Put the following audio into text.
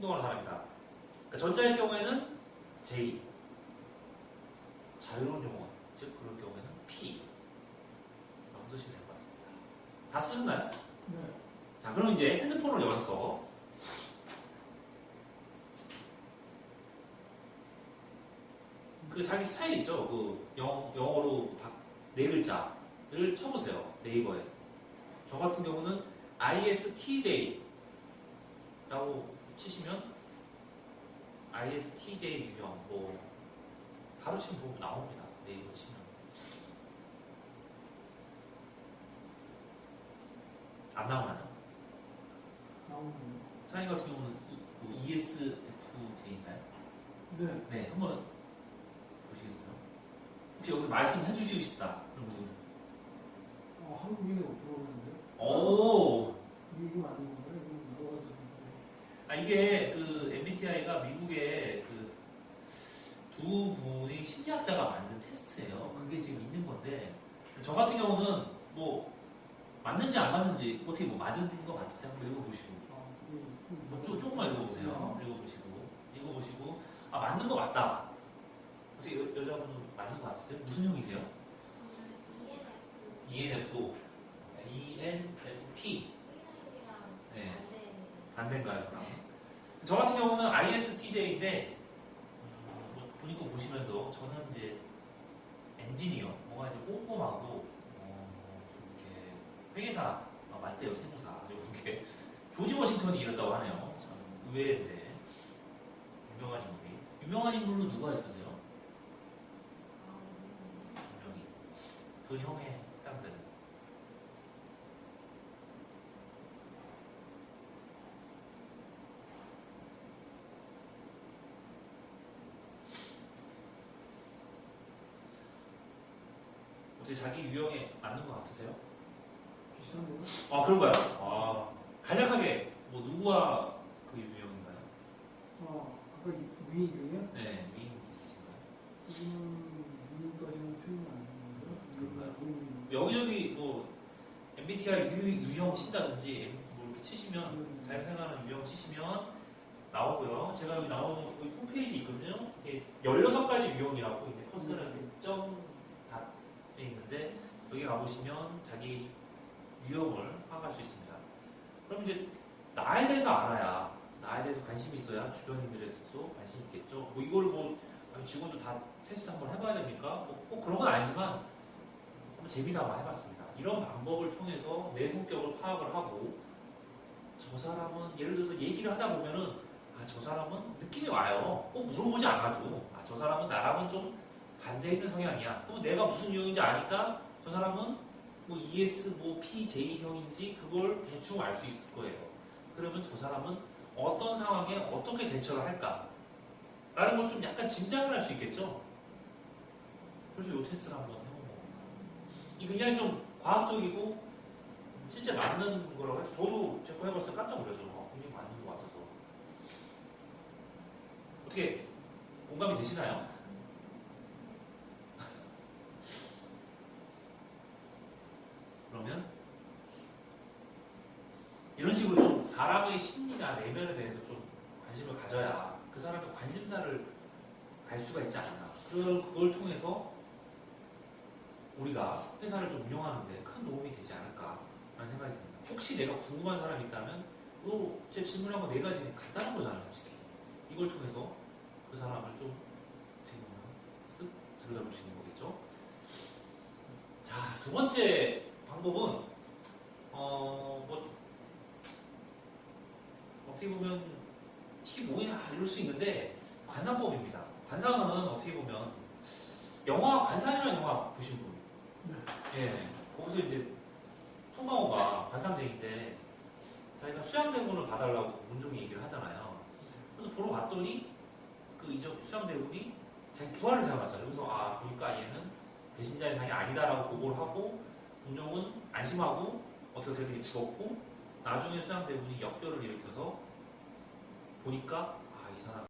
행동하는 사람이다. 그러니까 전자의 경우에는 J, 자유로운 용어, 즉 그럴 경우에는 P 라고 쓰시면 될 것 같습니다. 다 쓰셨나요? 네. 자, 그럼 이제 핸드폰을 열어서 그 자기 스타일 있죠? 그 영, 영어로 바- 네 글자를 쳐보세요. 네이버에. 저 같은 경우는 ISTJ라고 치시면 ISTJ 유형 뭐 가로치면 보면 나옵니다. 네이버 치면. 안 나오나요? 나오는 사장님 같은 경우는 뭐 ESFJ인가요? 네. 네, 한번 보시겠어요? 혹시 여기서 말씀해 주시고 싶다. 그럼 누구? 어, 한국인이 들어오는데 오, 맞는 건가요? 이거 물어가지고 아 이게 그 MBTI가 미국의 그 두 분의 심리학자가 만든 테스트예요. 그게 지금 있는 건데 저 같은 경우는 뭐 맞는지 안 맞는지 어떻게 뭐 맞은 거 같으세요? 한번 읽어보시고 뭐 조, 조금만 읽어보세요. 읽어보시고 읽어보시고 아 맞는 거 맞다. 어떻게 여, 여자분 맞는 거 같으세요? 무슨 형이세요? ENF, ENFP. 네. 반대인가요, 그럼? 저 같은 경우는 ISTJ인데, 음, 뭐 본인 거 보시면서 저는 이제 엔지니어, 뭔가 이제 꼼꼼하고, 어, 이렇게 회계사, 아, 맞대요, 세무사, 이렇게. 조지 워싱턴이 이랬다고 하네요. 참 의외인데. 유명한 인물이. 유명한 인물로 누가 있으세요? 유명히. 그 형의 해당되는. 어떻게 자기 유형에 맞는 것 같으세요? 비슷한 거? 아 그런가요? 아 간략하게 뭐 누구와 그 유형인가요? 어, 아까 위인 중에 네 미인 있으신가요? 지금 위인까지는 표현 안? 위인 여기저기 뭐 MBTI 유, 유형 친다든지 뭐 이렇게 치시면 음. 잘 생각하는 유형 치시면 나오고요. 제가 여기 나오는 여기 홈페이지 있거든요. 이게 16가지 유형이라고 이제 퍼스널 점답에 있는데 가보시면 자기 유형을 파악할 수 있습니다. 그럼 이제 나에 대해서 알아야 나에 대해서 관심이 있어야 주변인들에서도 관심 있겠죠. 뭐 이거를 뭐 아니, 직원도 다 테스트 한번 해봐야 됩니까? 뭐 꼭 그런 건 아니지만 재미삼아 해봤습니다. 이런 방법을 통해서 내 성격을 파악을 하고 저 사람은 예를 들어서 얘기를 하다 보면은 아, 저 사람은 느낌이 와요. 꼭 물어보지 않아도 아, 저 사람은 나랑은 좀 반대 있는 성향이야. 그럼 내가 무슨 유형인지 아니까 저 사람은 뭐 ES, 뭐 PJ형인지 그걸 대충 알 수 있을 거예요. 그러면 저 사람은 어떤 상황에 어떻게 대처를 할까? 라는 걸 좀 약간 짐작을 할 수 있겠죠? 그래서 이 테스트를 한번 겁니다. 이 굉장히 좀 과학적이고 실제 맞는 거라고 해서 저도 제거 해봤을 때 깜짝 놀랐어요. 아, 굉장히 맞는 것 같아서. 어떻게 공감이 되시나요? 그러면 이런 식으로 좀 사람의 심리나 내면에 대해서 좀 관심을 가져야 그 사람의 관심사를 갈 수가 있지 않나. 그걸, 그걸 통해서 우리가 회사를 좀 운영하는데 큰 도움이 되지 않을까라는 생각이 듭니다. 혹시 내가 궁금한 사람이 있다면 또제 질문한 거 네 가지 간단한 거잖아요, 솔직히. 이걸 통해서 그 사람을 좀 들여다보시는 거겠죠. 자, 두 번째 방법은 어, 뭐 어떻게 보면 이게 뭐냐 이럴 수 있는데 관상법입니다. 관상은 어떻게 보면 영화 관상이라는 영화 보신 분? 예. 거기서 이제 송강호가 관상쟁인데 자기가 수양대군을 봐달라고 문종이 얘기를 하잖아요. 그래서 보러 갔더니 그 이제 수양대군이 자기 부활을 생각하잖아요. 그래서 아 보니까 얘는 배신자의 상이 아니다라고 보고를 하고 문종은 안심하고 어떻게 어떻게 죽었고 나중에 수양대군이 역별을 일으켜서 보니까 아 이 사람